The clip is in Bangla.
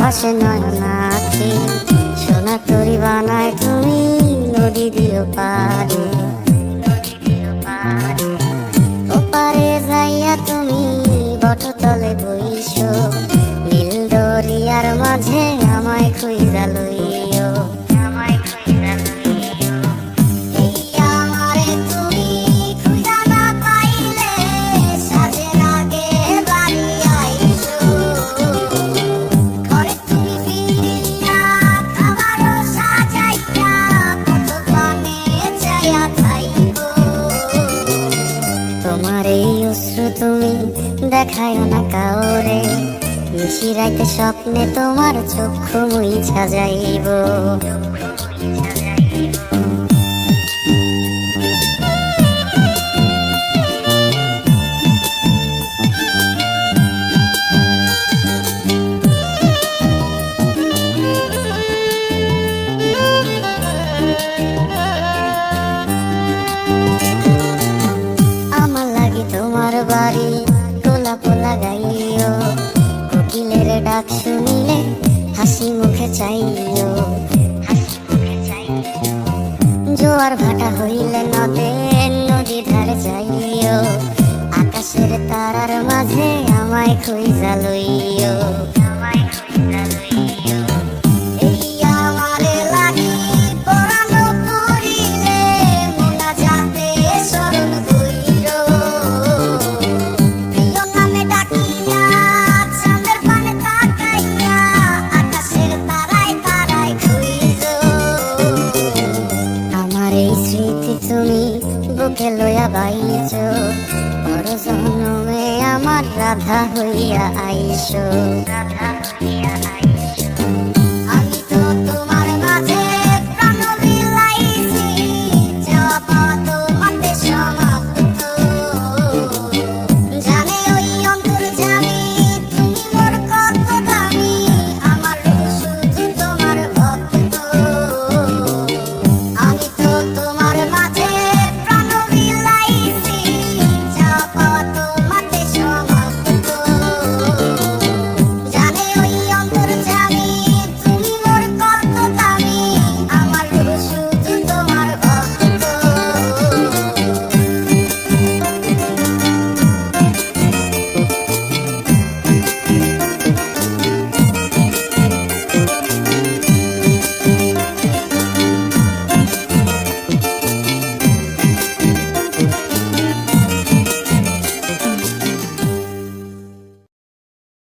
ভাসে নয়নাথে সোনা তরি বানায়, তুমি নদী দিও পারে ওপারে যাইয়া তুমি বটতলে বইছো নীল দরিয়ার মাঝে আমায় খুঁজা তুমি দেখায় না কাউরে। নিশি রাইতে স্বপ্নে তোমার চক্ষু মুই যাইব। ডাক শুনিলে হাসি মুখে চাইও জোয়ার ভাটা হইলে নদে, নদী ধারে যাইও আকাশের তারার মাঝে আমায় খুঁজা লইও আমায় খুঁজা এই স্মৃতি তুমি বুকে লইয়া বাইছ। বড় জন্মে আমার রাধা হইয়া আইসো। রাধা হইয়া আইসো।